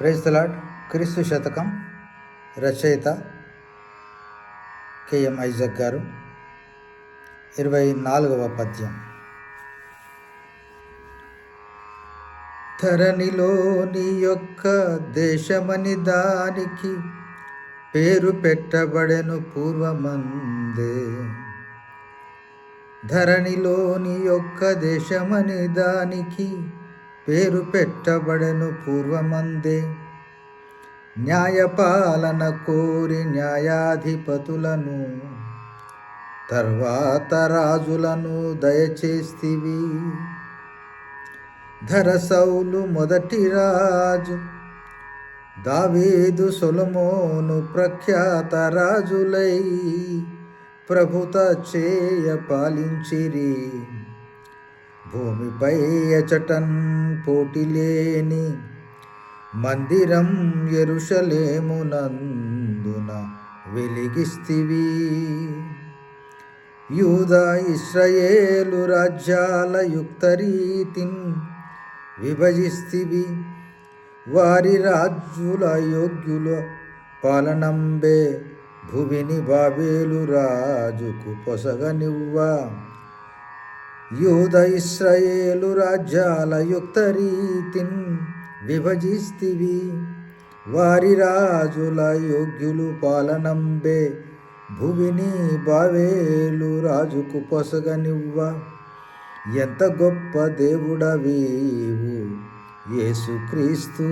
Praise తలాడ్ క్రీస్తు శతకం రచయిత కెఎం ఐజక్ గారు. ఇరవై నాలుగవ పద్యం. ధరణిలోని యొక్క దేశమని దానికి పేరు పెట్టబడెను పూర్వమందే. ధరణిలోని యొక్క దేశమని దానికి పేరు పెట్టబడెను పూర్వమందే. న్యాయపాలన కోరి న్యాయాధిపతులను తర్వాత రాజులను దయచేస్తివి. ధరసౌలు మొదటి రాజు దావీదు సొలమోను ప్రఖ్యాత రాజులై ప్రభుత చేయ పాలించిరి. భూమిపై ఎచటన్ పోటీలేని మందిరం ఎరుషలేమునందున వెలిగిస్తివి. యూద ఇస్రయేలు రాజ్యాల యుక్తరీతిన్ విభజిస్తివి. వారి రాజుల యోగ్యుల పాలనంబే భువిని బాబేలు రాజుకు పొసగనివ్వా. యూద ఇస్రయేలు రాజ్యాల యుక్త రీతిన్ విభజిస్తివి. వారి రాజుల యోగ్యులు పాలనంబే భువిని బావేలు రాజుకు పొసగనివ్వ. ఎంత గొప్ప దేవుడవీవు యేసుక్రీస్తు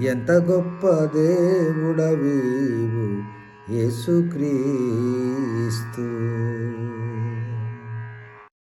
ఎంత గొప్ప దేవుడవీవు యేసుక్రీస్తు